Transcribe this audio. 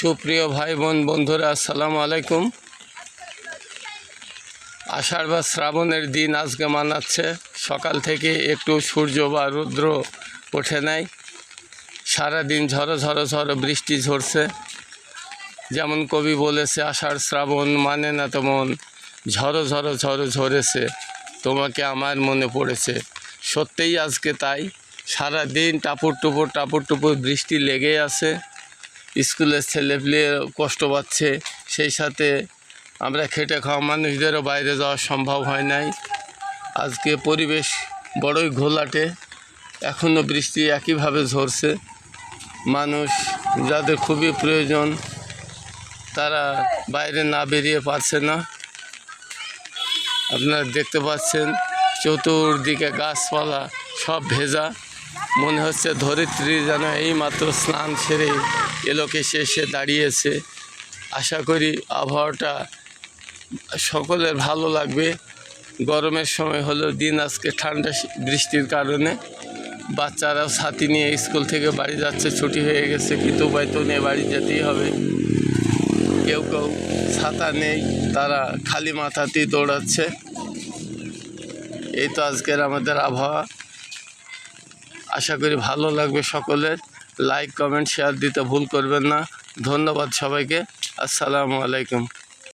সুপ্রিয় ভাই বোন বন্ধুরা, আসসালামু আলাইকুম। আষাঢ় বা শ্রাবণের দিন আজকে মানাচ্ছে। সকাল থেকে একটু সূর্য বা রুদ্র ওঠে নাই। সারাদিন ঝড়ো ঝড়ো ঝড়ো বৃষ্টি ঝরছে। যেমন কবি বলেছে, আষাঢ় শ্রাবণ মানে না তেমন ঝড়ো ঝড়ো ঝড়ো ঝরেছে। তোমাকে আমার মনে পড়েছে। সত্যিই আজকে তাই। সারাদিন টাপুর টুপুর টাপুর টুপুর বৃষ্টি লেগে আছে। স্কুলের ছেলেপিলে কষ্ট পাচ্ছে, সেই সাথে আমরা খেটে খাওয়া মানুষদেরও বাইরে যাওয়া সম্ভব হয় নাই। আজকে পরিবেশ বড়ই ঘোলাটে, এখনও বৃষ্টি একইভাবে ঝরছে। মানুষ যাদের খুবই প্রয়োজন, তারা বাইরে না বেরিয়ে পারছে না। আপনারা দেখতে পাচ্ছেন, চতুর্দিকে গাছপালা সব ভেজা। মনে হচ্ছে ধরিত্রী যেন এই মাত্র স্নান সেরে এলোকে শেষে দাঁড়িয়েছে। আশা করি আবহাওয়াটা সকলের ভালো লাগবে। গরমের সময় হলো দিন আজকে ঠান্ডা বৃষ্টির কারণে। বাচ্চারাও ছাতি নিয়ে স্কুল থেকে বাড়ি যাচ্ছে, ছুটি হয়ে গেছে, কিন্তু উপায় তো নিয়ে বাড়ি যেতেই হবে। কেউ কেউ ছাতা নেই, তারা খালি মাথাতেই দৌড়াচ্ছে। এই তো আজকের আমাদের আবহাওয়া। আশা করি ভালো লাগবে সকলের। লাইক কমেন্ট শেয়ার দিতে ভুল করবেন না। ধন্যবাদ সবাইকে। আসসালামু আলাইকুম।